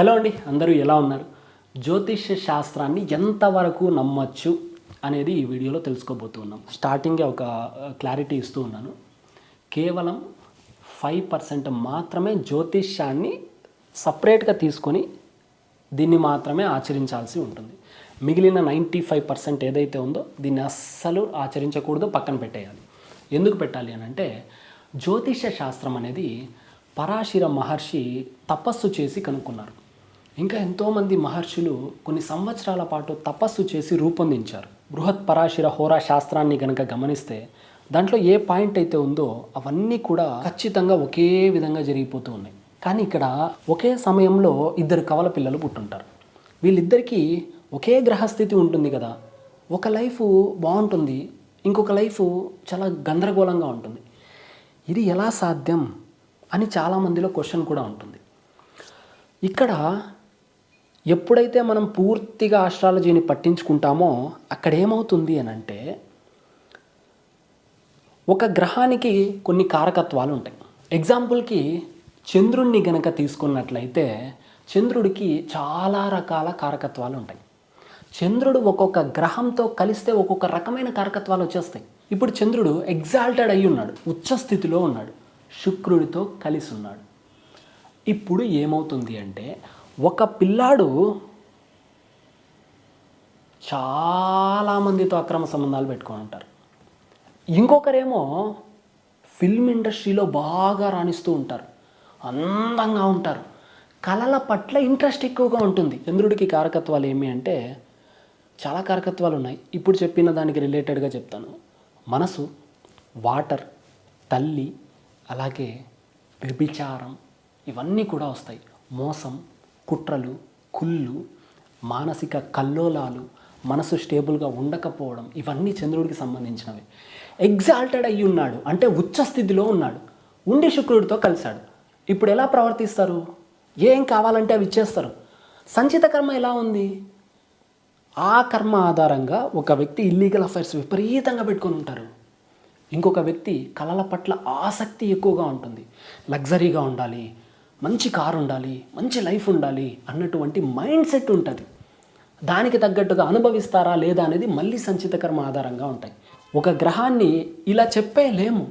Hello అండి అందరూ ఎలా ఉన్నారు? జ్యోతిష్య శాస్త్రాన్ని ఎంతవరకు నమ్మచ్చు అనేది ఈ వీడియోలో తెలుసుకోబోతున్నాం స్టార్టింగే ఒక క్లారిటీ ఇస్తూ ఉన్నాను. కేవలం ఫైవ్ పర్సెంట్ మాత్రమే జ్యోతిష్యాన్ని సపరేట్గా తీసుకొని దీన్ని మాత్రమే ఆచరించాల్సి ఉంటుంది. మిగిలిన నైంటీ ఫైవ్ పర్సెంట్ ఏదైతే ఉందో దీన్ని అస్సలు ఆచరించకూడదు పక్కన పెట్టేయాలి. ఎందుకు పెట్టాలి అని అంటే జ్యోతిష్య శాస్త్రం అనేది పరాశిర మహర్షి తపస్సు చేసి కనుక్కున్నారు. ఇంకా ఎంతోమంది మహర్షులు కొన్ని సంవత్సరాల పాటు తపస్సు చేసి రూపొందించారు. బృహత్ పరాశిర హోరా శాస్త్రాన్ని గనక గమనిస్తే దాంట్లో ఏ పాయింట్ అయితే ఉందో అవన్నీ కూడా ఖచ్చితంగా ఒకే విధంగా జరిగిపోతూ ఉన్నాయి. కానీ ఇక్కడ ఒకే సమయంలో ఇద్దరు కవల పిల్లలు పుట్టుంటారు. వీళ్ళిద్దరికీ ఒకే గ్రహస్థితి ఉంటుంది కదా. ఒక లైఫ్ బాగుంటుంది ఇంకొక లైఫ్ చాలా గందరగోళంగా ఉంటుంది. ఇది ఎలా సాధ్యం అని చాలామందిలో క్వశ్చన్ కూడా ఉంటుంది. ఇక్కడ ఎప్పుడైతే మనం పూర్తిగా ఆస్ట్రాలజీని పట్టించుకుంటామో అక్కడ ఏమవుతుంది అని అంటే ఒక గ్రహానికి కొన్ని కారకత్వాలు ఉంటాయి. ఎగ్జాంపుల్కి చంద్రుణ్ణి గనక తీసుకున్నట్లయితే చంద్రుడికి చాలా రకాల కారకత్వాలు ఉంటాయి. చంద్రుడు ఒక్కొక్క గ్రహంతో కలిస్తే ఒక్కొక్క రకమైన కారకత్వాలు వచ్చేస్తాయి. ఇప్పుడు చంద్రుడు ఎగ్జాల్టెడ్ అయి ఉన్నాడు ఉచ్చ స్థితిలో ఉన్నాడు శుక్రుడితో కలిసి ఉన్నాడు. ఇప్పుడు ఏమవుతుంది అంటే ఒక పిల్లాడు చాలామందితో అక్రమ సంబంధాలు పెట్టుకొని ఉంటారు. ఇంకొకరేమో ఫిల్మ్ ఇండస్ట్రీలో బాగా రాణిస్తూ ఉంటారు. అందంగా ఉంటారు. కళల పట్ల ఇంట్రెస్ట్ ఎక్కువగా ఉంటుంది. చంద్రుడికి కారకత్వాలు ఏమి అంటే చాలా కారకత్వాలు ఉన్నాయి. ఇప్పుడు చెప్పిన దానికి రిలేటెడ్గా చెప్తాను. మనసు వాటర్ తల్లి అలాగే వ్యభిచారం ఇవన్నీ కూడా వస్తాయి. మోసం కుట్రలు కుళ్ళు మానసిక కల్లోలాలు మనసు స్టేబుల్గా ఉండకపోవడం ఇవన్నీ చంద్రుడికి సంబంధించినవి. ఎగ్జాల్టెడ్ అయ్యి ఉన్నాడు. అంటే ఉచ్చ స్థితిలో ఉన్నాడు. ఉండి శుక్రుడితో కలిశాడు. ఇప్పుడు ఎలా ప్రవర్తిస్తారు? ఏం కావాలంటే అవి ఇచ్చేస్తారు. సంచిత కర్మ ఎలా ఉంది? ఆ కర్మ ఆధారంగా ఒక వ్యక్తి ఇల్లీగల్ అఫైర్స్ విపరీతంగా పెట్టుకొని ఉంటారు. ఇంకొక వ్యక్తి కళల పట్ల ఆసక్తి ఎక్కువగా ఉంటుంది. లగ్జరీగా ఉండాలి. మంచి కారు ఉండాలి మంచి లైఫ్ ఉండాలి అన్నటువంటి మైండ్ సెట్ ఉంటుంది. దానికి తగ్గట్టుగా అనుభవిస్తారా లేదా అనేది మళ్ళీ సంచిత కర్మ ఆధారంగా ఉంటాయి. ఒక గ్రహాన్ని ఇలా చెప్పేలేము.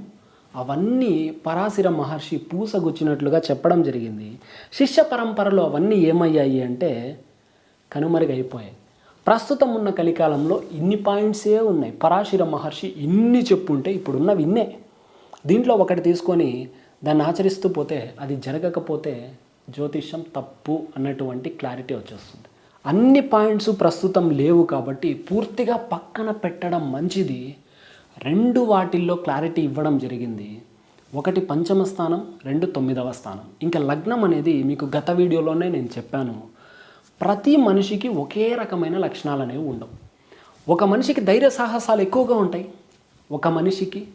అవన్నీ పరాశిర మహర్షి పూసగుచ్చినట్లుగా చెప్పడం జరిగింది. శిష్య పరంపరలో అవన్నీ ఏమయ్యాయి అంటే కనుమరుగైపోయాయి. ప్రస్తుతం ఉన్న కలికాలంలో ఇన్ని పాయింట్సే ఉన్నాయి. పరాశిర మహర్షి ఇన్ని చెప్పుంటే ఇప్పుడున్నవి ఇన్నే దీంట్లో ఒకటి తీసుకొని దాన్ని ఆచరిస్తూ పోతే అది జరగకపోతే జ్యోతిష్యం తప్పు అన్నటువంటి క్లారిటీ వచ్చేస్తుంది. అన్ని పాయింట్స్ ప్రస్తుతం లేవు కాబట్టి పూర్తిగా పక్కన పెట్టడం మంచిది. రెండు వాటిల్లో క్లారిటీ ఇవ్వడం జరిగింది. ఒకటి పంచమ స్థానం రెండు తొమ్మిదవ స్థానం. ఇంకా లగ్నం అనేది మీకు గత వీడియోలోనే నేను చెప్పాను. ప్రతి మనిషికి ఒకే రకమైన లక్షణాలు అనేవి ఉండవు. ఒక మనిషికి ధైర్య సాహసాలు ఎక్కువగా ఉంటాయి. ఒక మనిషికి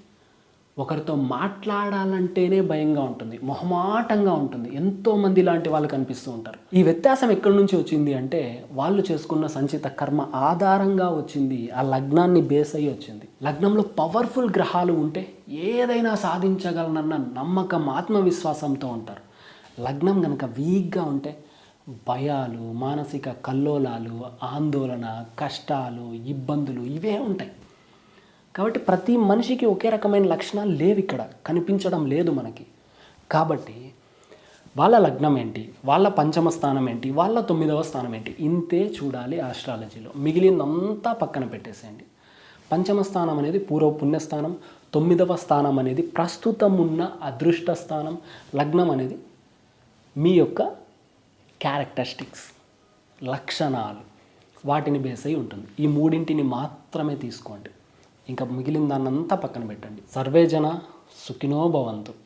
ఒకరితో మాట్లాడాలంటేనే భయంగా ఉంటుంది మొహమాటంగా ఉంటుంది. ఎంతోమంది లాంటి వాళ్ళు కనిపిస్తూ ఉంటారు. ఈ వ్యత్యాసం ఎక్కడి నుంచి వచ్చింది అంటే వాళ్ళు చేసుకున్న సంచిత కర్మ ఆధారంగా వచ్చింది ఆ లగ్నాన్ని బేస్ అయ్యి వచ్చింది. లగ్నంలో పవర్ఫుల్ గ్రహాలు ఉంటే ఏదైనా సాధించగలనన్న నమ్మకం ఆత్మవిశ్వాసంతో ఉంటారు. లగ్నం కనుక వీక్గా ఉంటే భయాలు మానసిక కల్లోలాలు ఆందోళన కష్టాలు ఇబ్బందులు ఇవే ఉంటాయి. కాబట్టి ప్రతి మనిషికి ఒకే రకమైన లక్షణాలు లేవు ఇక్కడ. కనిపించడం లేదు మనకి. కాబట్టి వాళ్ళ లగ్నం ఏంటి? వాళ్ళ పంచమ స్థానం ఏంటి? వాళ్ళ తొమ్మిదవ స్థానం ఏంటి? ఇంతే చూడాలి ఆస్ట్రాలజీలో మిగిలిందంతా పక్కన పెట్టేసేయండి. పంచమ స్థానం అనేది పూర్వ పుణ్యస్థానం తొమ్మిదవ స్థానం అనేది ప్రస్తుతం ఉన్న అదృష్ట స్థానం. లగ్నం అనేది మీ యొక్క క్యారెక్టరిస్టిక్స్ లక్షణాలు. వాటిని బేస్ అయి ఉంటుంది. ఈ మూడింటిని మాత్రమే తీసుకోండి. ఇంకా మిగిలిన దాన్నంతా పక్కన పెట్టండి. సర్వే జన సుఖినో భవంతు.